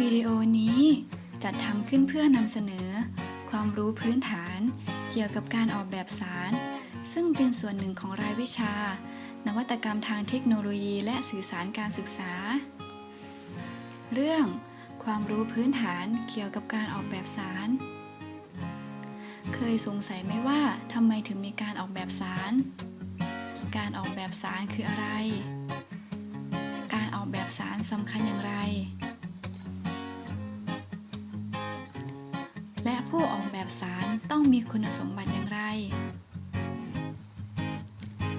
วิดีโอนี้จัดทำขึ้นเพื่อนำเสนอ ความรู้พื้นฐานเกี่ยวกับการออกแบบสาร ซึ่งเป็นส่วนหนึ่งของรายวิชา นวัตกรรมทางเทคโนโลยีและสื่อสารการศึกษา เรื่อง ความรู้พื้นฐานเกี่ยวกับการออกแบบสาร เคยสงสัยไหมว่าทำไมถึงมีการออกแบบสาร การออกแบบสารคืออะไร การออกแบบสารสำคัญอย่างไร และผู้ออกแบบสารต้องมีคุณสมบัติอย่างไร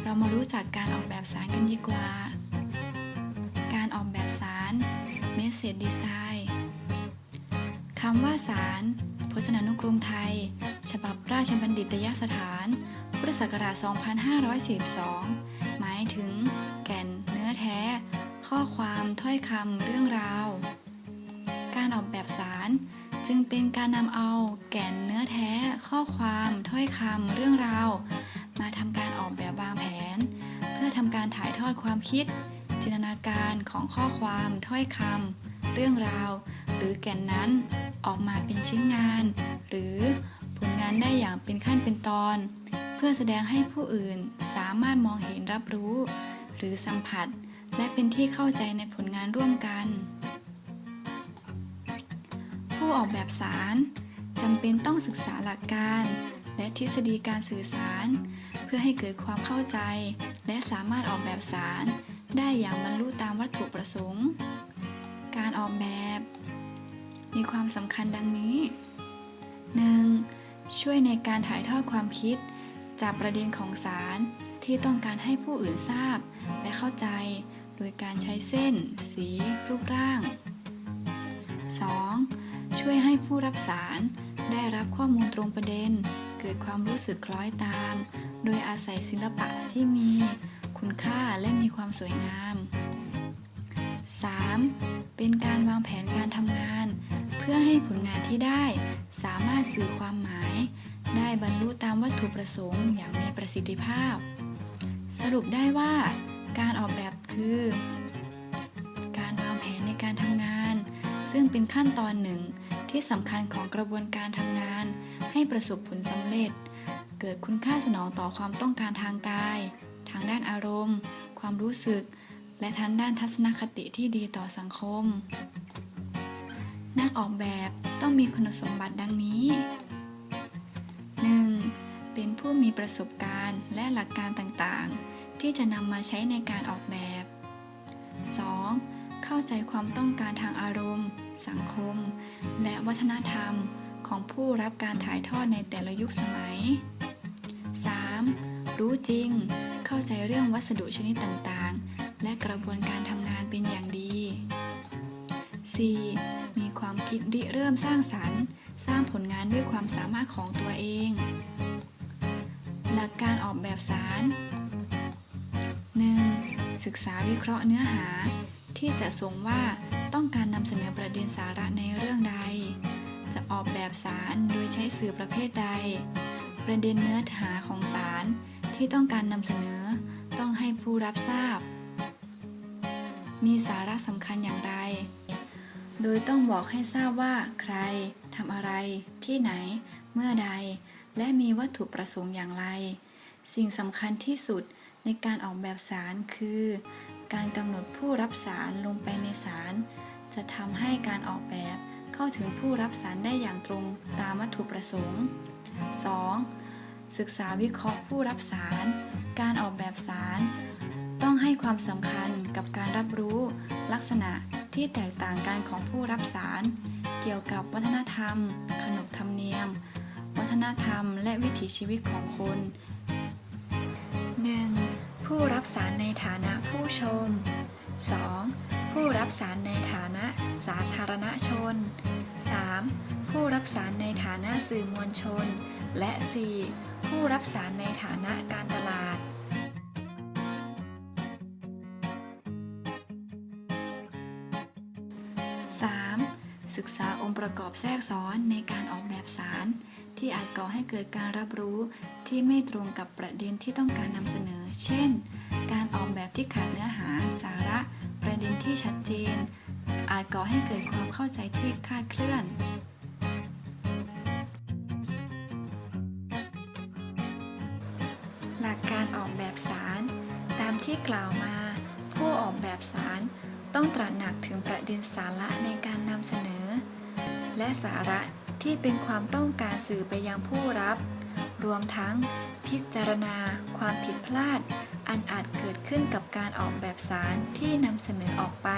เรามารู้จักการออกแบบสารกันดีกว่า การออกแบบสาร Message Design คำว่าสาร พจนานุกรมไทย ฉบับราชบัณฑิตยสถาน พุทธศักราช 2542 หมายถึง แก่น เนื้อแท้ ข้อความถ้อยคำเรื่องราว การออกแบบสาร จึงเป็นการนำเอาแก่นเนื้อแท้ ข้อความถ้อยคำเรื่องราว มาทำการออกแบบวางแผน เพื่อทำการถ่ายทอดความคิด จินตนาการของข้อความถ้อยคำเรื่องราว หรือแก่นนั้นออกมาเป็นชิ้นงาน หรือผลงานได้อย่างเป็นขั้นเป็นตอน เพื่อแสดงให้ผู้อื่นสามารถมองเห็นรับรู้ หรือสัมผัส และเป็นที่เข้าใจในผลงานร่วมกัน ผู้ออกแบบสารจำเป็นต้องศึกษาหลักการ และทฤษฎีการสื่อสาร เพื่อให้เกิดความเข้าใจ และสามารถออกแบบสาร ได้อย่างบรรลุตามวัตถุประสงค์ การออกแบบ มีความสำคัญดังนี้ 1. ช่วยในการถ่ายทอดความคิด จากประเด็นของสารที่ต้องการให้ผู้อื่นทราบ และเข้าใจ โดยการใช้เส้น สี รูปร่าง 2. ช่วยให้ผู้รับสารได้รับข้อมูลตรงประเด็น เกิดความรู้สึกคล้อยตาม โดยอาศัยศิลปะที่มีคุณค่าและมีความสวยงาม 3. เป็นการวางแผนการทำงาน เพื่อให้ผลงานที่ได้ สามารถสื่อความหมาย ได้บรรลุตามวัตถุประสงค์อย่างมีประสิทธิภาพ สรุปได้ว่า การออกแบบคือ การวางแผนในการทำงาน ซึ่งเป็นขั้นตอนหนึ่ง ที่สำคัญของกระบวนการทำงาน ให้ประสบผลสำเร็จ เกิดคุณค่าสนองต่อความต้องการทางกาย ทางด้านอารมณ์ ความรู้สึก และทางด้านทัศนคติที่ดีต่อสังคม นักออกแบบต้องมีคุณสมบัติดังนี้ 1. เป็นผู้มีประสบการณ์และหลักการต่างๆ ที่จะนำมาใช้ในการออกแบบ 2. เข้าใจความต้องการทางอารมณ์ สังคม และวัฒนธรรมของผู้รับการถ่ายทอดในแต่ละยุคสมัย 3. รู้จริง เข้าใจเรื่องวัสดุชนิดต่างๆ และกระบวนการทำงานเป็นอย่างดี 4. มีความคิดริเริ่มสร้างสรรค์ สร้างผลงานด้วยความสามารถของตัวเอง หลักการออกแบบสาร 1. ศึกษาวิเคราะห์เนื้อหา ที่จะส่งว่าต้องการนำเสนอประเด็นสาระในเรื่องใด จะออกแบบสารโดยใช้สื่อประเภทใด ประเด็นเนื้อหาของสารที่ต้องการนำเสนอ ต้องให้ผู้รับทราบ มีสาระสำคัญอย่างไร โดยต้องบอกให้ทราบว่าใครทำอะไร ที่ไหน เมื่อใด และมีวัตถุประสงค์อย่างไร สิ่งสำคัญที่สุดในการออกแบบสารคือ การกำหนดผู้รับสารลงไปในสาร จะทำให้การออกแบบเข้าถึงผู้รับสารได้อย่างตรงตามวัตถุประสงค์ 2. ศึกษาวิเคราะห์ผู้รับสาร การออกแบบสาร ต้องให้ความสำคัญกับการรับรู้ลักษณะที่แตกต่างกันของผู้รับสาร เกี่ยวกับวัฒนธรรม ขนบธรรมเนียม วัฒนธรรม และวิถีชีวิตของคน 1. ผู้รับสารในฐานะผู้ชม 2. ผู้รับสารในฐานะสาธารณชน 3. ผู้รับสารในฐานะสื่อมวลชน และ 4. ผู้รับสารในฐานะการตลาดศึกษาองค์ประกอบแทรกซ้อนในการออกแบบสาร ที่อาจก่อให้เกิดการรับรู้ที่ไม่ตรงกับประเด็นที่ต้องการนำเสนอ เช่น การออกแบบที่ขาดเนื้อหาสาระ ประเด็นที่ชัดเจนออาจก่อให้เกิดความเข้าใจที่คลาดเคลื่อนหลักการออกแบบสาร ตามที่กล่าวมา ผู้ออกแบบสารต้องตระหนักถึงประเด็นสาระในการนำเสนอ และสาระ ที่เป็นความต้องการสื่อไปยังผู้รับ รวมทั้งพิจารณาความผิดพลาด อันอาจเกิดขึ้นกับการออกแบบสารที่นำเสนอออกไป